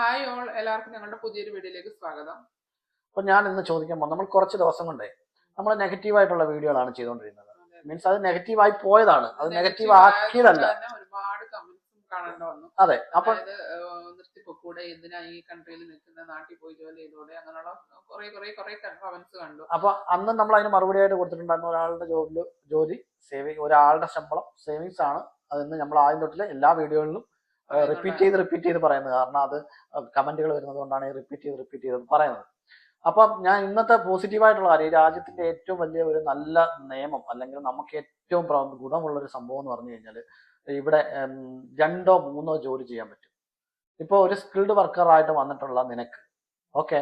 Hi all എല്ലാവർക്കും ഞങ്ങളുടെ പുതിയൊരു വീഡിയോയിലേക്ക് സ്വാഗതം. അപ്പൊ ഞാൻ ഇന്ന് ചോദിക്കാൻ പോകും നമ്മൾ കുറച്ച് ദിവസം കൊണ്ടേ നമ്മൾ നെഗറ്റീവ് ആയിട്ടുള്ള വീഡിയോകളാണ് ചെയ്തുകൊണ്ടിരുന്നത് മീൻസ് അത്. നെഗറ്റീവ് ആയി പോയതാണ്. അത് നെഗറ്റീവ് ആക്കിയതല്ല. ഒരുപാട് കമന്റ്സും കാണേണ്ട വന്നു. അതെ അപ്പൊ അതായത് നിർത്തിപ്പൊക്കൂടെ എന്തിനാ ഈ കൺട്രിയിൽ നിൽക്കുന്ന നാട്ടിൽ പോയി ജോലി ചെയ്തോടെ അങ്ങനെയുള്ള കുറെ കുറെ കുറെ കമന്റ്സ് കണ്ടു. അപ്പൊ അന്ന് നമ്മൾ അതിന് മറുപടി ആയിട്ട് കൊടുത്തിട്ടുണ്ടായിരുന്ന ഒരാളുടെ ജോലി ജോലി സേവിങ് ഒരാളുടെ ശമ്പളം സേവിങ്സ് ആണ് അതെന്ന് നമ്മൾ ആദ്യം തൊട്ടിൽ എല്ലാ വീഡിയോകളിലും റിപ്പീറ്റ് ചെയ്ത് റിപ്പീറ്റ് ചെയ്ത് പറയുന്നത്. കാരണം അത് കമന്റുകൾ വരുന്നത് കൊണ്ടാണ് റിപ്പീറ്റ് ചെയ്ത് റിപ്പീറ്റ് ചെയ്ത് പറയുന്നത്. അപ്പം ഞാൻ ഇന്നത്തെ പോസിറ്റീവായിട്ടുള്ള കാര്യം രാജ്യത്തിന്റെ ഏറ്റവും വലിയ ഒരു നല്ല നിയമം അല്ലെങ്കിൽ നമുക്ക് ഏറ്റവും ഗുണമുള്ള ഒരു സംഭവം എന്ന് പറഞ്ഞു കഴിഞ്ഞാൽ ഇവിടെ രണ്ടോ മൂന്നോ ജോലി ചെയ്യാൻ പറ്റും. ഇപ്പോൾ ഒരു സ്കിൽഡ് വർക്കറായിട്ട് വന്നിട്ടുള്ള നിനക്ക് ഓക്കെ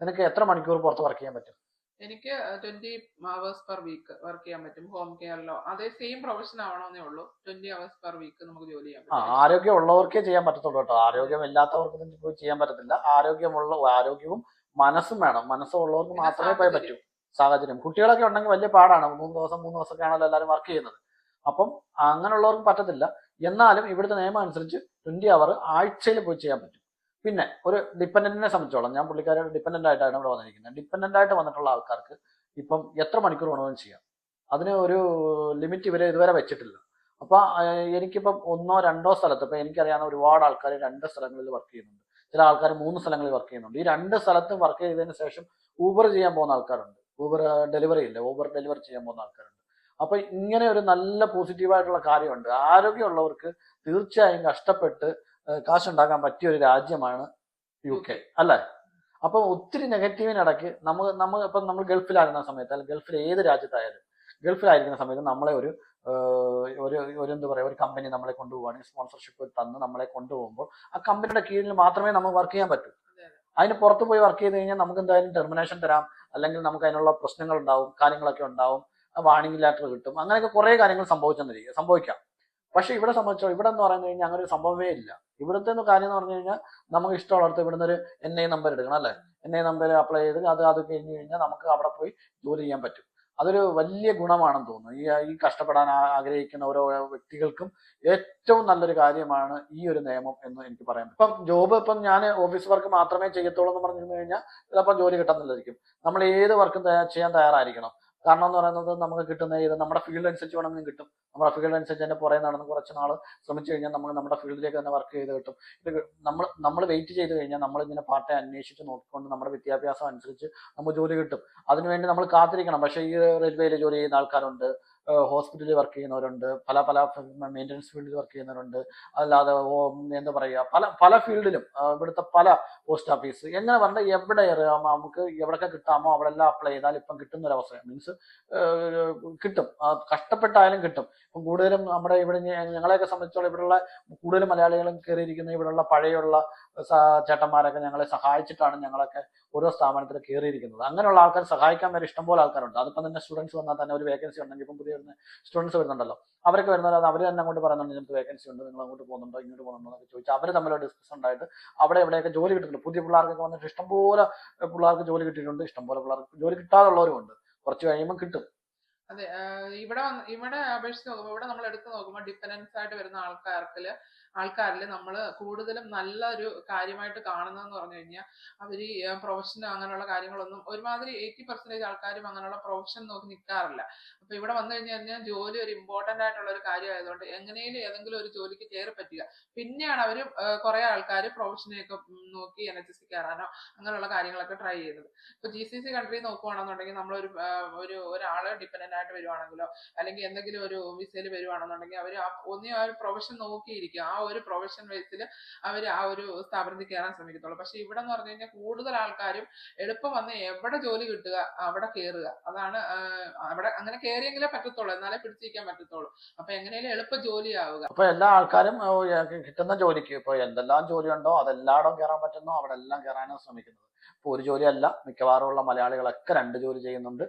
നിനക്ക് എത്ര മണിക്കൂർ പുറത്ത് വർക്ക് ചെയ്യാൻ പറ്റും? എനിക്ക് twenty hours per week work ചെയ്യാൻ പറ്റും. ഹോം കെയറിലോ അതേ സെയിം പ്രൊഫഷൻ ആവണമെന്നേ ഉള്ളൂ. ട്വന്റി അവേഴ്സ് പെർ വീക്ക് നമുക്ക് ജോലി ചെയ്യാൻ പറ്റും. ആരോഗ്യം ഉള്ളവർക്കേ ചെയ്യാൻ പറ്റത്തുള്ളൂ കേട്ടോ. ആരോഗ്യം ഇല്ലാത്തവർക്ക് പോയി ചെയ്യാൻ പറ്റത്തില്ല. ആരോഗ്യമുള്ള ആരോഗ്യവും മനസ്സും വേണം. മനസ്സുള്ളവർക്ക് മാത്രമേ പോയി പറ്റൂ. സാഹചര്യം. സാഹചര്യം കുട്ടികളൊക്കെ ഉണ്ടെങ്കിൽ വലിയ പാടാണ്. മൂന്ന് ദിവസം മൂന്ന് ദിവസമൊക്കെ ആണല്ലോ എല്ലാവരും വർക്ക് ചെയ്യുന്നത്. അപ്പം അങ്ങനെയുള്ളവർക്ക് പറ്റത്തില്ല. എന്നാലും ഇവിടുത്തെ നിയമം അനുസരിച്ച് ട്വന്റി അവർ ആഴ്ചയിൽ പോയി ചെയ്യാൻ പറ്റും. പിന്നെ ഒരു ഡിപ്പെൻഡന്റിനെ സംബന്ധിച്ചോളം ഞാൻ പുള്ളിക്കാരെ ഡിപ്പെൻഡന്റ് ആയിട്ടാണ് ഇവിടെ വന്നിരിക്കുന്നത്. ഡിപ്പെൻഡന്റ് ആയിട്ട് വന്നിട്ടുള്ള ആൾക്കാർക്ക് ഇപ്പം എത്ര മണിക്കൂർ വേണമെങ്കിലും ചെയ്യാം. അതിന് ഒരു ലിമിറ്റ് ഇവരെ ഇതുവരെ വെച്ചിട്ടില്ല. അപ്പൊ ആഹ് എനിക്കിപ്പം ഒന്നോ രണ്ടോ സ്ഥലത്ത് ഇപ്പൊ എനിക്കറിയാവുന്ന ഒരുപാട് ആൾക്കാർ രണ്ട് സ്ഥലങ്ങളിൽ വർക്ക് ചെയ്യുന്നുണ്ട്. ചില ആൾക്കാർ മൂന്ന് സ്ഥലങ്ങളിൽ വർക്ക് ചെയ്യുന്നുണ്ട്. ഈ രണ്ട് സ്ഥലത്തും വർക്ക് ചെയ്തതിന് ശേഷം ഊബർ ചെയ്യാൻ പോകുന്ന ആൾക്കാരുണ്ട്. ഊബർ ഡെലിവറി ഇല്ല? ഊബർ ഡെലിവറി ചെയ്യാൻ പോകുന്ന ആൾക്കാരുണ്ട്. അപ്പൊ ഇങ്ങനെ ഒരു നല്ല പോസിറ്റീവായിട്ടുള്ള കാര്യമുണ്ട്. ആരോഗ്യമുള്ളവർക്ക് തീർച്ചയായും കഷ്ടപ്പെട്ട് കാശുണ്ടാക്കാൻ പറ്റിയ ഒരു രാജ്യമാണ് യു കെ. അല്ലേ? അപ്പൊ ഒത്തിരി നെഗറ്റീവിനിടയ്ക്ക് നമ്മൾ നമ്മൾ ഇപ്പം നമ്മൾ ഗൾഫിലായിരുന്ന സമയത്ത് അല്ലെങ്കിൽ ഗൾഫിൽ ഏത് രാജ്യത്തായാലും ഗൾഫിലായിരിക്കുന്ന സമയത്ത് നമ്മളെ ഒരു ഒരു ഒരു എന്താ പറയുക ഒരു കമ്പനി നമ്മളെ കൊണ്ടുപോവുകയാണെങ്കിൽ സ്പോൺസർഷിപ്പ് തന്ന് നമ്മളെ കൊണ്ടുപോകുമ്പോൾ ആ കമ്പനിയുടെ കീഴിൽ മാത്രമേ നമുക്ക് വർക്ക് ചെയ്യാൻ പറ്റൂ. അതെ, അതെ. അതിന് പുറത്ത് പോയി വർക്ക് ചെയ്ത് കഴിഞ്ഞാൽ നമുക്ക് എന്തായാലും ടെർമിനേഷൻ തരാം അല്ലെങ്കിൽ നമുക്ക് അതിനുള്ള പ്രശ്നങ്ങൾ ഉണ്ടാവും കാര്യങ്ങളൊക്കെ ഉണ്ടാവും വാണിംഗ് ലാറ്റർ കിട്ടും അങ്ങനെയൊക്കെ കുറേ കാര്യങ്ങൾ സംഭവിച്ചെന്നിരിക്കും സംഭവിക്കാം. പക്ഷെ ഇവിടെ സംബന്ധിച്ചോ ഇവിടെ എന്ന് പറഞ്ഞു കഴിഞ്ഞാൽ അങ്ങനെ ഒരു സംഭവമേ ഇല്ല. ഇവിടുത്തെ കാര്യം എന്ന് പറഞ്ഞു കഴിഞ്ഞാൽ നമുക്ക് ഇഷ്ടമുള്ളടത്ത് ഇവിടുന്ന് ഒരു എൻ ഐ നമ്പർ എടുക്കണം അല്ലേ? എൻ ഐ നമ്പർ അപ്ലൈ ചെയ്ത് അത് അത് കഴിഞ്ഞ് കഴിഞ്ഞാൽ നമുക്ക് അവിടെ പോയി ജോലി ചെയ്യാൻ പറ്റും. അതൊരു വലിയ ഗുണമാണെന്ന് തോന്നുന്നു. ഈ ഈ കഷ്ടപ്പെടാൻ ആഗ്രഹിക്കുന്ന ഓരോ വ്യക്തികൾക്കും ഏറ്റവും നല്ലൊരു കാര്യമാണ് ഈ ഒരു നിയമം എന്ന് എനിക്ക് പറയാം ഇപ്പം ജോബ് ഇപ്പം ഞാൻ ഓഫീസ് വർക്ക് മാത്രമേ ചെയ്യത്തുള്ളൂ എന്ന് പറഞ്ഞിരുന്നു കഴിഞ്ഞാൽ ചിലപ്പോൾ ജോലി കിട്ടുന്നില്ലായിരിക്കും നമ്മൾ ഏത് വർക്കും ചെയ്യാൻ തയ്യാറായിരിക്കണം. കാരണം എന്ന് പറയുന്നത് നമുക്ക് കിട്ടുന്ന ഇത് നമ്മുടെ ഫീൽഡ് അനുസരിച്ച് വേണമെങ്കിലും കിട്ടും. നമ്മുടെ ഫീൽഡ് അനുസരിച്ച് തന്നെ പുറകെ നടന്ന് കുറച്ച് നാൾ ശ്രമിച്ചു കഴിഞ്ഞാൽ നമുക്ക് നമ്മുടെ ഫീൽഡിലേക്ക് തന്നെ വർക്ക് ചെയ്ത് കിട്ടും. ഇത് നമ്മൾ നമ്മൾ വെയിറ്റ് ചെയ്ത് കഴിഞ്ഞാൽ നമ്മൾ ഇങ്ങനെ പാർട്ടി അന്വേഷിച്ച് നോക്കിക്കൊണ്ട് നമ്മുടെ വിദ്യാഭ്യാസം അനുസരിച്ച് നമുക്ക് ജോലി കിട്ടും. അതിനുവേണ്ടി നമ്മൾ കാത്തിരിക്കണം. പക്ഷേ ഈ റെയിൽവേയിൽ ജോലി ചെയ്യുന്ന ആൾക്കാരുണ്ട്. ഹോസ്പിറ്റലിൽ വർക്ക് ചെയ്യുന്നവരുണ്ട്. പല പല മെയിന്റനൻസ് ഫീൽഡിൽ വർക്ക് ചെയ്യുന്നവരുണ്ട്. അല്ലാതെ എന്താ പറയുക പല പല ഫീൽഡിലും ഇവിടുത്തെ പല പോസ്റ്റ് ഓഫീസ് എങ്ങനെ പറഞ്ഞാൽ എവിടെ നമുക്ക് എവിടെയൊക്കെ കിട്ടാമോ അവിടെ എല്ലാം അപ്ലൈ ചെയ്താൽ ഇപ്പം കിട്ടുന്ന ഒരു മീൻസ് കിട്ടും. കഷ്ടപ്പെട്ടായാലും കിട്ടും. ഇപ്പം കൂടുതലും നമ്മുടെ ഇവിടെ ഞങ്ങളെയൊക്കെ സംബന്ധിച്ചോളം ഇവിടെയുള്ള കൂടുതലും മലയാളികളും കയറിയിരിക്കുന്ന ഇവിടെയുള്ള പഴയുള്ള ചേട്ടന്മാരൊക്കെ ഞങ്ങളെ സഹായിച്ചിട്ടാണ് ഞങ്ങളൊക്കെ ഓരോ സ്ഥാപനത്തിൽ കയറിയിരിക്കുന്നത് അങ്ങനെയുള്ള ആൾക്കാർ സഹായിക്കാൻ വരെ ഇഷ്ടംപോലെ ആൾക്കാരുണ്ട്. അതിപ്പം തന്നെ സ്റ്റുഡൻസ് വന്നാൽ തന്നെ ഒരു വേക്കൻസി ഉണ്ടെങ്കിൽ ഇപ്പം പുതിയ സ്റ്റുഡൻസ് വരുന്നുണ്ടല്ലോ. അവരൊക്കെ വരുന്നത് അവർ തന്നെ അങ്ങോട്ട് പറയുന്നുണ്ട് നിങ്ങൾക്ക് വേക്കൻസി ഉണ്ട് നിങ്ങൾ അങ്ങോട്ട് പോകുന്നുണ്ടോ ഇങ്ങോട്ട് പോകുന്നുണ്ടോ എന്നൊക്കെ ചോദിച്ചാൽ അവർ തമ്മിലൊരു ഡിസ്കസ് ഉണ്ടായിട്ട് അവിടെ എവിടെയൊക്കെ ജോലി കിട്ടുന്നുണ്ട്. പുതിയ പിള്ളേർക്കൊക്കെ വന്നിട്ട് ഇഷ്ടംപോലെ പിള്ളേർക്ക് ജോലി കിട്ടിയിട്ടുണ്ട് ഇഷ്ടംപോലെ പിള്ളേർക്ക് ജോലി കിട്ടാതുള്ളവരുമുണ്ട് കുറച്ച് കഴിയുമ്പോൾ കിട്ടും. അതെ ഇവിടെ ഇവിടെ അപേക്ഷിച്ച് നോക്കുമ്പോൾ ഇവിടെ നമ്മൾ എടുത്ത് നോക്കുമ്പോൾ ഡിപ്പെൻഡൻസ് ആയിട്ട് വരുന്ന ആൾക്കാർക്കിൽ ആൾക്കാരിൽ നമ്മൾ കൂടുതലും നല്ലൊരു കാര്യമായിട്ട് കാണുന്നതെന്ന് പറഞ്ഞു കഴിഞ്ഞാൽ അവർ ഈ പ്രൊഫഷൻ അങ്ങനെയുള്ള കാര്യങ്ങളൊന്നും ഒരുമാതിരി എയ്റ്റി പെർസെന്റേജ് ആൾക്കാരും അങ്ങനെയുള്ള പ്രൊഫഷൻ നോക്കി നിൽക്കാറില്ല അപ്പൊ ഇവിടെ വന്നു കഴിഞ്ഞ് കഴിഞ്ഞാൽ ജോലി ഒരു ഇമ്പോർട്ടന്റ് ആയിട്ടുള്ള ഒരു കാര്യമായതുകൊണ്ട് എങ്ങനെയും ഏതെങ്കിലും ഒരു ജോലിക്ക് കയറി പറ്റുക. പിന്നെയാണ് അവർ കുറെ ആൾക്കാർ പ്രൊഫഷനെയൊക്കെ നോക്കി എൻ എച്ച് എസ് കയറാനോ അങ്ങനെയുള്ള കാര്യങ്ങളൊക്കെ ട്രൈ ചെയ്യുന്നത്. ഇപ്പൊ ജി സി സി കൺട്രി നോക്കുവാണെന്നുണ്ടെങ്കിൽ നമ്മളൊരു ഒരു ഒരാൾ ഡിപ്പെൻഡന്റ് ആയിട്ട് വരുവാണെങ്കിലോ അല്ലെങ്കിൽ എന്തെങ്കിലും ഒരു വിസയിൽ വരുവാണെന്നുണ്ടെങ്കിൽ അവർ ഒന്നേ ആ ഒരു പ്രൊഫഷൻ നോക്കിയിരിക്കും. ആ ഒരു പ്രൊഫഷൻ ബേസിൽ അവർ ആ ഒരു സ്ഥാപനത്തിൽ കയറാൻ ശ്രമിക്കത്തുള്ളൂ. പക്ഷെ ഇവിടെ എന്ന് പറഞ്ഞു കഴിഞ്ഞാൽ കൂടുതൽ ആൾക്കാരും എളുപ്പം വന്ന് എവിടെ ജോലി കിട്ടുക അവിടെ കയറുക അതാണ് അവിടെ അങ്ങനെ കയറിയെങ്കിലേ പറ്റത്തുള്ളൂ. എന്നാലേ പിടിച്ചിരിക്കാൻ പറ്റത്തുള്ളൂ. അപ്പൊ എങ്ങനെയാലും എളുപ്പം ജോലിയാവുക. അപ്പൊ എല്ലാ ആൾക്കാരും കിട്ടുന്ന ജോലിക്ക് ഇപ്പൊ എന്തെല്ലാം ജോലിയുണ്ടോ അതെല്ലായിടവും കയറാൻ പറ്റുന്നോ അവിടെ എല്ലാം കയറാനാണ് ശ്രമിക്കുന്നത്. ഇപ്പൊ ഒരു ജോലിയല്ല. മിക്കവാറും ഉള്ള മലയാളികളൊക്കെ രണ്ട് ജോലി ചെയ്യുന്നുണ്ട്.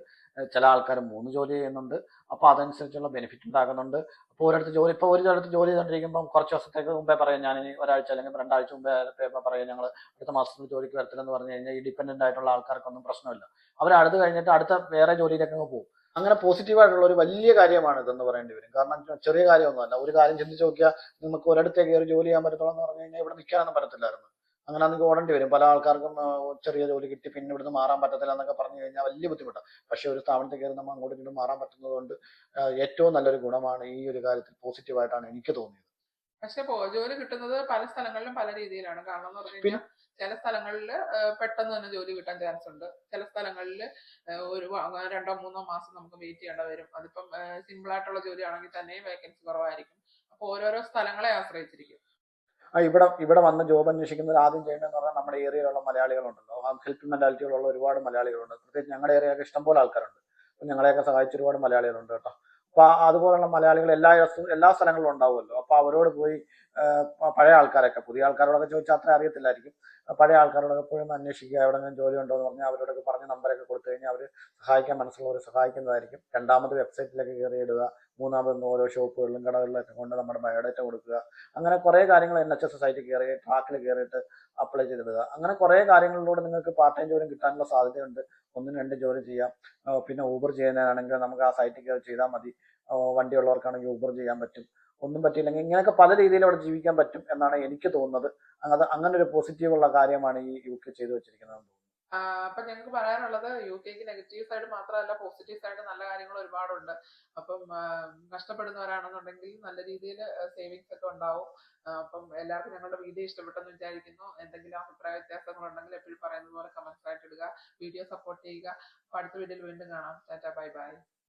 ചില ആൾക്കാർ മൂന്ന് ജോലി ചെയ്യുന്നുണ്ട്. അപ്പോൾ അതനുസരിച്ചുള്ള ബെനിഫിറ്റ് ഉണ്ടാകുന്നുണ്ട്. അപ്പോൾ ഒരിടത്ത് ജോലി ഇപ്പോൾ ഒരു സ്ഥലത്ത് ജോലി ചെയ്തുകൊണ്ടിരിക്കുമ്പോൾ കുറച്ച് ദിവസത്തേക്ക് മുമ്പേ പറയാം. ഞാൻ ഇനി ഒരാഴ്ച അല്ലെങ്കിൽ രണ്ടാഴ്ച മുമ്പേ പറയാം ഞങ്ങൾ അടുത്ത മാസത്തിൽ ജോലിക്ക് വരത്തില്ലെന്ന് പറഞ്ഞു കഴിഞ്ഞാൽ ഈ ഡിപ്പെൻഡന്റ് ആയിട്ടുള്ള ആൾക്കാർക്കൊന്നും പ്രശ്നമില്ല. അവർ അടുത്ത് കഴിഞ്ഞിട്ട് അടുത്ത വേറെ ജോലിയിലേക്ക് അങ്ങ് പോകും. അങ്ങനെ പോസിറ്റീവായിട്ടുള്ള ഒരു വലിയ കാര്യമാണ് ഇതെന്ന് പറയേണ്ടി വരും. കാരണം ചെറിയ കാര്യമൊന്നുമല്ല. ഒരു കാര്യം ചിന്തിച്ച് നോക്കിയാൽ നമുക്ക് ഒരിടത്തേക്ക് കയറി ജോലി ചെയ്യാൻ പറ്റത്തുള്ളൂ എന്ന് പറഞ്ഞു കഴിഞ്ഞാൽ ഇവിടെ നിൽക്കാനൊന്നും പറ്റത്തില്ലായിരുന്നു. അങ്ങനെ നിങ്ങൾക്ക് ഓടേണ്ടി വരും. പല ആൾക്കാർക്കും ചെറിയ ജോലി കിട്ടി പിന്നെ ഇവിടുന്ന് മാറാൻ പറ്റത്തില്ല എന്നൊക്കെ പറഞ്ഞു കഴിഞ്ഞാൽ വലിയ ബുദ്ധിമുട്ടാണ് പക്ഷെ ഒരു സ്ഥാപനത്തിൽ കയറി നമ്മൾ അങ്ങോട്ടും ഇങ്ങോട്ടും മാറാൻ പറ്റുന്നത് കൊണ്ട് ഏറ്റവും നല്ലൊരു ഗുണമാണ് ഈ ഒരു കാര്യത്തിൽ പോസിറ്റീവായിട്ടാണ് എനിക്ക് തോന്നിയത്. പക്ഷെ ജോലി കിട്ടുന്നത് പല സ്ഥലങ്ങളിലും പല രീതിയിലാണ്. കാരണം എന്ന് പറഞ്ഞു കഴിഞ്ഞാൽ ചില സ്ഥലങ്ങളിൽ പെട്ടെന്ന് തന്നെ ജോലി കിട്ടാൻ ചാൻസ് ഉണ്ട്. ചില സ്ഥലങ്ങളിൽ ഒരു രണ്ടോ മൂന്നോ മാസം നമുക്ക് വെയിറ്റ് ചെയ്യേണ്ട വരും. അതിപ്പം സിമ്പിൾ ആയിട്ടുള്ള ജോലി ആണെങ്കിൽ തന്നെയും വേക്കൻസി കുറവായിരിക്കും. അപ്പൊ ഓരോരോ സ്ഥലങ്ങളെ ആശ്രയിച്ചിരിക്കും. ഇവിടെ ഇവിടെ വന്ന് ജോബ് അന്വേഷിക്കുന്നത് ആദ്യം ചെയ്യേണ്ടതെന്ന് പറഞ്ഞാൽ നമ്മുടെ ഏരിയയിലുള്ള മലയാളികളുണ്ടല്ലോ. ആ ഹെൽപ്പ് മെന്റാലിറ്റികളുള്ള ഒരുപാട് മലയാളികളുണ്ട്. പ്രത്യേകിച്ച് ഞങ്ങളുടെ ഏരിയയൊക്കെ ഇഷ്ടംപോലെ ആൾക്കാരുണ്ട്. ഞങ്ങളെയൊക്കെ സഹായിച്ച ഒരുപാട് മലയാളികളുണ്ട് കേട്ടോ. അപ്പൊ ആ- അതുപോലുള്ള മലയാളികൾ എല്ലാ എല്ലാ സ്ഥലങ്ങളിലും ഉണ്ടാവുമല്ലോ. അപ്പൊ അവരോട് പോയി പഴയ ആൾക്കാരൊക്കെ പുതിയ ആൾക്കാരോടൊക്കെ ചോദിച്ചാൽ അത്ര അറിയത്തില്ലായിരിക്കും. പഴയ ആൾക്കാരോടൊക്കെ പോയി ഒന്ന് അന്വേഷിക്കുക എവിടെങ്കിലും ജോലി ഉണ്ടോ എന്ന് പറഞ്ഞാൽ അവരോടൊക്കെ പറഞ്ഞ് നമ്പറൊക്കെ കൊടുത്തു കഴിഞ്ഞാൽ അവർ സഹായിക്കാൻ മനസ്സുള്ളവർ സഹായിക്കുന്നതായിരിക്കും. രണ്ടാമത് വെബ്സൈറ്റിലൊക്കെ കയറി ഇടുക മൂന്നാമത് ഓരോ ഷോപ്പുകളിലും കടകളിലൊക്കെ കൊണ്ട് നമ്മുടെ ബയോഡേറ്റ കൊടുക്കുക. അങ്ങനെ കുറേ കാര്യങ്ങൾ എൻ എച്ച് എസ് സൈറ്റിൽ കയറി ട്രാക്കിൽ കയറിയിട്ട് അപ്ലൈ ചെയ്തിടുക. അങ്ങനെ കുറേ കാര്യങ്ങളിലൂടെ നിങ്ങൾക്ക് പാർട്ട് ടൈം ജോലി കിട്ടാനുള്ള സാധ്യതയുണ്ട്. ഒന്നും രണ്ട് ജോലി ചെയ്യാം. പിന്നെ ഊബർ ചെയ്യുന്നതാണെങ്കിൽ നമുക്ക് ആ സൈറ്റിൽ കയറി ചെയ്താൽ മതി. വണ്ടിയുള്ളവർക്കാണെങ്കിൽ ഊബർ ചെയ്യാൻ പറ്റും. ഒന്നും പറ്റിയില്ലെങ്കിൽ ഇങ്ങനെയൊക്കെ പല രീതിയിൽ അവിടെ ജീവിക്കാൻ പറ്റും എന്നാണ് എനിക്ക് തോന്നുന്നത്. അത് അങ്ങനെ ഒരു പോസിറ്റീവ് ഉള്ള കാര്യമാണ് ഈ യു കെ ചെയ്തു വെച്ചിരിക്കുന്നത്. അപ്പൊ ഞങ്ങൾക്ക് പറയാനുള്ളത് യു കെക്ക് നെഗറ്റീവ് സൈഡ് മാത്രമല്ല പോസിറ്റീവ് സൈഡ് നല്ല കാര്യങ്ങൾ ഒരുപാടുണ്ട്. അപ്പം കഷ്ടപ്പെടുന്നവരാണെന്നുണ്ടെങ്കിൽ നല്ല രീതിയിൽ സേവിങ്സ് ഒക്കെ ഉണ്ടാവും. അപ്പം എല്ലാവർക്കും ഞങ്ങളുടെ വീഡിയോ ഇഷ്ടപ്പെട്ടെന്ന് വിചാരിക്കുന്നു. എന്തെങ്കിലും അഭിപ്രായ വ്യത്യാസങ്ങൾ ഉണ്ടെങ്കിൽ എപ്പോഴും പറയുന്നത് പോലെ കമന്റ്സ് ആയിട്ട് ഇടുക. വീഡിയോ സപ്പോർട്ട് ചെയ്യുക. അപ്പൊ അടുത്ത വീഡിയോയിൽ വീണ്ടും കാണാം. Tata bye bye.